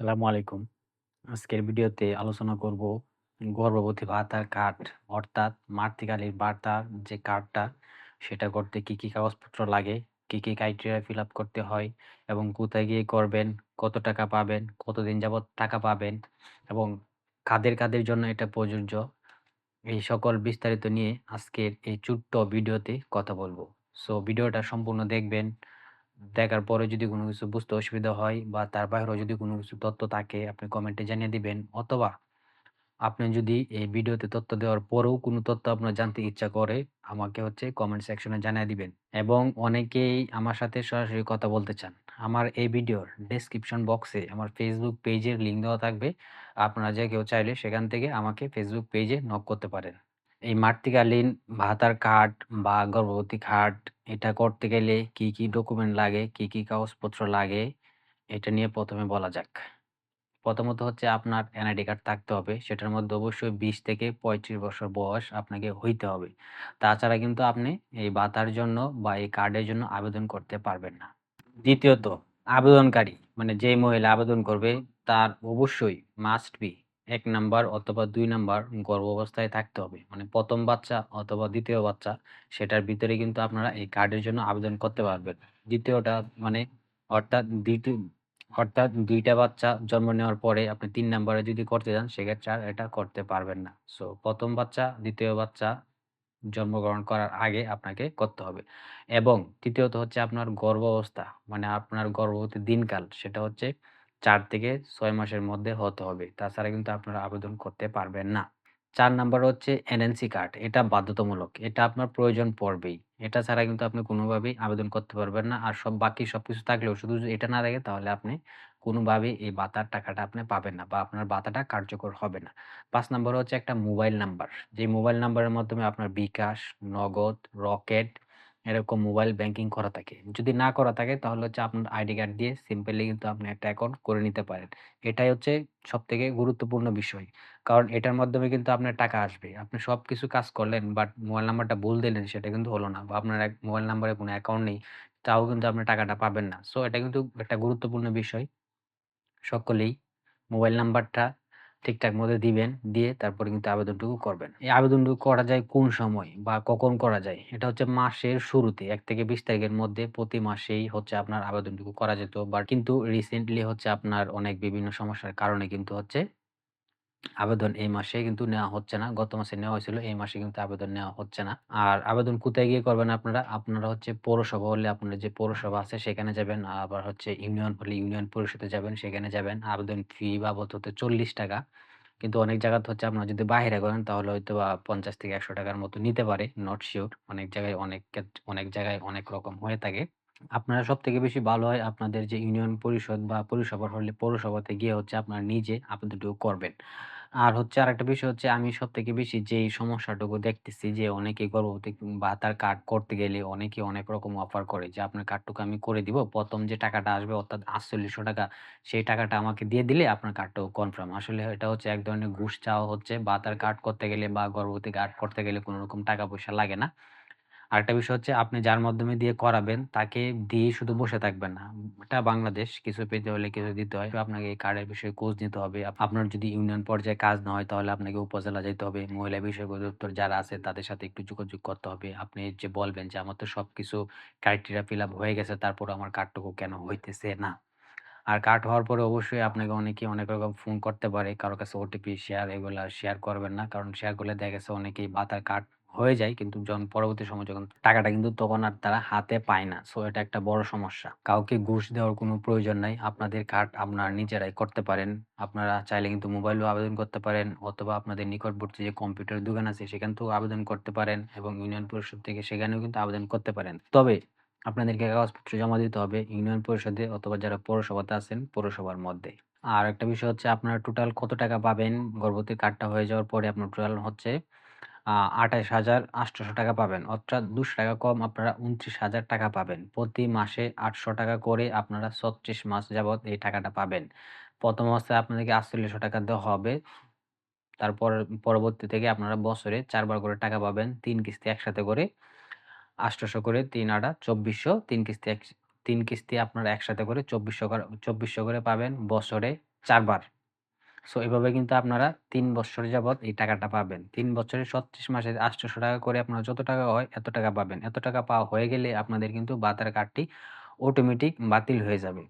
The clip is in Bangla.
আসসালামু আলাইকুম। আজকের ভিডিওতে আলোচনা করব গর্ভবতী ভাতার কার্ড অর্থাৎ মাতৃকালীন বার্তার যে কার্ডটা সেটা করতে কি, কি কাগজপত্র লাগে, কি, কি ক্রাইটেরিয়া ফিল আপ করতে হয় এবং কোথায় গিয়ে করবেন, কত টাকা পাবেন, কতদিন যাবত টাকা পাবেন এবং কাদের, কাদের জন্য এটা প্রযোজ্য এই সকল বিস্তারিত নিয়ে আজকের এই ছোট্ট ভিডিওতে কথা বলব সো ভিডিওটা সম্পূর্ণ দেখবেন। দেখার পরে যদি কোনো কিছু বুঝতে অসুবিধা হয় বা তার বাইরেও যদি কোনো কিছু তথ্য থাকে, আপনি কমেন্টে জানিয়ে দিবেন। অথবা আপনি যদি এই ভিডিওতে তথ্য দেওয়ার পরেও কোনো তথ্য আপনার জানতে ইচ্ছা করে, আমাকে হচ্ছে কমেন্ট সেকশনে জানিয়ে দিবেন। এবং অনেকেই আমার সাথে সরাসরি কথা বলতে চান। আমার এই ভিডিওর ডেসক্রিপশন বক্সে আমার ফেসবুক পেজের লিঙ্ক দেওয়া থাকবে। আপনারা যে কেউ চাইলে সেখান থেকে আমাকে ফেসবুক পেজে নক করতে পারেন। এই মাতৃকালীন ভাতার কার্ড বা গর্ভবতী কার্ড এটা করতে গেলে কি, কি ডকুমেন্ট লাগে, কি, কি কাগজপত্র লাগে এটা নিয়ে প্রথমে বলা যাক। প্রথমত হচ্ছে আপনার এনআইডি কার্ড থাকতে হবে। সেটার মধ্যে অবশ্যই ২০ থেকে ৩৫ বছর বয়স আপনাকে হইতে হবে। তাছাড়া কিন্তু আপনি এই ভাতার জন্য বা এই কার্ডের জন্য আবেদন করতে পারবেন না। দ্বিতীয়ত আবেদনকারী মানে যেই মহিলা আবেদন করবে তার অবশ্যই মাস্ট বি ১ নাম্বার অথবা দুই নাম্বার গর্ভাবস্থায় থাকতে হবে। মানে প্রথম বাচ্চা অথবা দ্বিতীয় বাচ্চা সেটার ভিতরে কিন্তু আপনারা এই কার্ডের জন্য আবেদন করতে পারবেন। দ্বিতীয়টা মানে অর্থাৎ দ্বিতীয় অর্থাৎ দুইটা বাচ্চা জন্ম নেওয়ার পরে আপনি তিন নাম্বারে যদি করতে যান সেক্ষেত্রে আর এটা করতে পারবেন না। সো প্রথম বাচ্চা, দ্বিতীয় বাচ্চা জন্মগ্রহণ করার আগে আপনাকে করতে হবে এবং তৃতীয়ত হচ্ছে আপনার গর্ভাবস্থা মানে আপনার গর্ভবতী দিনকাল সেটা হচ্ছে ৪ থেকে ছয় মাসের মধ্যে হতে হবে। তাছাড়া কিন্তু আপনারা আবেদন করতে পারবেন না। চার নাম্বার হচ্ছে এনএনসি কার্ড। এটা বাধ্যতামূলক। এটা আপনার প্রয়োজন পড়বেই। এটা ছাড়া কিন্তু আপনি কোনোভাবেই আবেদন করতে পারবেন না। আর সব বাকি সব কিছু থাকলেও শুধু এটা না থাকে তাহলে আপনি কোনোভাবেই এই ভাতার টাকাটা আপনি পাবেন না বা আপনার ভাতাটা কার্যকর হবে না। পাঁচ নাম্বার হচ্ছে একটা মোবাইল নাম্বার। যে মোবাইল নাম্বারের মাধ্যমে আপনার বিকাশ, নগদ, রকেট এরকম মোবাইল ব্যাংকিং করা থাকে। যদি না করা থাকে তাহলে হচ্ছে আপনার আইডি কার্ড দিয়ে সিম্পলি কিন্তু আপনি একটা অ্যাকাউন্ট করে নিতে পারেন। এটাই হচ্ছে সবথেকে গুরুত্বপূর্ণ বিষয়। কারণ এটার মাধ্যমে কিন্তু আপনার টাকা আসবে। আপনি সব কিছু কাজ করলেন বাট মোবাইল নাম্বারটা ভুল দিলেন সেটা কিন্তু হলো না। বা আপনার এক মোবাইল নাম্বারে কোনো অ্যাকাউন্ট নেই, তাও কিন্তু আপনি টাকাটা পাবেন না। সো এটা কিন্তু একটা গুরুত্বপূর্ণ বিষয়। সকলেই মোবাইল নাম্বারটা ঠিকঠাক মতো দিবেন। দিয়ে তারপরে কিন্তু আবেদনটুকু করবেন। এই আবেদনটুকু করা যায় কোন সময় বা কখন করা যায়? এটা হচ্ছে মাসের শুরুতে, এক থেকে ২০ তারিখের মধ্যে প্রতি মাসেই হচ্ছে আপনার আবেদনটুকু করা যেত। বা কিন্তু রিসেন্টলি হচ্ছে আপনার অনেক বিভিন্ন সমস্যার কারণে কিন্তু হচ্ছে আবেদন এই মাসে কিন্তু নেওয়া হচ্ছে না। গত মাসে নেওয়া হয়েছিল। এই মাসে কিন্তু আবেদন নেওয়া হচ্ছে না। আর আবেদন কোথায় গিয়ে করবেন আপনারা? আপনারা হচ্ছে পৌরসভা হলে আপনাদের যে পৌরসভা আছে সেখানে যাবেন। আবার হচ্ছে ইউনিয়ন হলে ইউনিয়ন পরিষদে যাবেন, সেখানে যাবেন। আবেদন ফি বাবদ হচ্ছে ৳৪০ কিন্তু অনেক জায়গাতে হচ্ছে আপনারা যদি বাহিরে করেন তাহলে হয়তোবা ৳৫০ থেকে ৳১০০ র মতো নিতে পারে। Not sure. অনেক জায়গায় অনেক অনেক জায়গায় অনেক রকম হয়ে থাকে। আপনারা সব থেকে বেশি ভালো হয় আপনাদের যে ইউনিয়ন পরিষদ বা পৌরসভা হলে পৌরসভাতে গিয়ে হচ্ছে আপনারা নিজে আবেদনটুকু করবেন। আর হচ্ছে আরেকটা বিষয় হচ্ছে আমি সবথেকে বেশি যেই সমস্যাটুকু দেখতেছি যে অনেকেই গর্ভবতী বা তার কার্ড করতে গেলে অনেকে অনেক রকম অফার করে যে, আপনার কার্ডটুকু আমি করে দিব। প্রথম যে টাকাটা আসবে অর্থাৎ ৳৪৮০০ সেই টাকাটা আমাকে দিয়ে দিলে আপনার কার্ডটাও কনফার্ম। আসলে এটা হচ্ছে এক ধরনের ঘুষ চাওয়া হচ্ছে। ভাতার কার্ড করতে গেলে বা গর্ভবতী কার্ড করতে গেলে কোন রকম টাকা পয়সা লাগে না। আরেকটা বিষয় হচ্ছে আপনি যার মাধ্যমে দিয়ে করাবেন, তাকে দিয়ে শুধু বসে থাকবেন না। এটা বাংলাদেশ। কিছু পেতে হলে কিছু দিতে হয়। আপনাকে কার্ডের বিষয়ে খোঁজ নিতে হবে। আপনার যদি ইউনিয়ন পর্যায়ে কাজ না হয়, তাহলে আপনাকে উপজেলা যেতে হবে। মহিলা বিষয়ক অধিদপ্তর যারা আছে, তাদের সাথে একটু যোগাযোগ করতে হবে। আপনি যে বলবেন যে, আমার তো সবকিছু ক্রাইটেরিয়া ফিল আপ হয়ে গেছে তারপরও আমার কার্ডটুকু কেন হইতেছে না? আর কার্ড হওয়ার পরে অবশ্যই আপনাকে অনেকেই অনেক রকম ফোন করতে পারে। কারও কাছে ওটিপি শেয়ার এগুলা শেয়ার করবেন না। কারণ শেয়ার করলে দেখা গেছে অনেকেই ভাতার কার্ড হয়ে যায়। কিন্তু যখন পরবর্তী সময় যখন টাকাটা কিন্তু তখন আর তারা হাতে পায় না। সো এটা একটা বড় সমস্যা। কাউকে ঘুষ দেওয়ার কোনো প্রয়োজন নাই। আপনাদের কার্ড আপনারা নিজেরাই করতে পারেন। আপনারা চাইলে কিন্তু মোবাইলেও আবেদন করতে পারেন অথবা আপনাদের নিকটবর্তী যে কম্পিউটার দোকান আছে সেখান থেকেও আবেদন করতে পারেন এবং ইউনিয়ন পরিষদ থেকে সেখানেও কিন্তু আবেদন করতে পারেন। তবে আপনাদেরকে কাগজপত্র জমা দিতে হবে ইউনিয়ন পরিষদে অথবা যারা পৌরসভাতে আছেন পৌরসভার মধ্যে। আর একটা বিষয় হচ্ছে আপনারা টোটাল কত টাকা পাবেন গর্ভবতী কার্ডটা হয়ে যাওয়ার পরে আপনার টোটাল হচ্ছে আ ৳২৮,৮০০ পাবেন। অর্থাৎ ৳২০০ কম আপনারা ৳২৯,০০০ পাবেন। প্রতি মাসে ৳৮০০ করে আপনারা ৩৬ মাস যাবৎ এই টাকাটা পাবেন। প্রথম অবস্থায় আপনাদেরকে ৳৪৮০০ দেওয়া হবে। তারপর পরবর্তী থেকে আপনারা বছরে চারবার করে টাকা পাবেন। তিন কিস্তি একসাথে করে ৮০০ করে তিন আটা ২৪০০ ৩ কিস্তি এক ৩ কিস্তি আপনারা একসাথে করে ২৪০০ কর ২৪০০ করে পাবেন বছরে ৪ বার। সো এভাবে কিন্তু আপনারা তিন বছর যাবৎ এই টাকাটা পাবেন। তিন বছরে ৩৬ মাসে ৳৮০০ করে আপনারা যত টাকা হয় এত টাকা পাবেন। এত টাকা পাওয়া হয়ে গেলে আপনাদের কিন্তু বাতার কার্ডটি অটোমেটিক বাতিল হয়ে যাবে।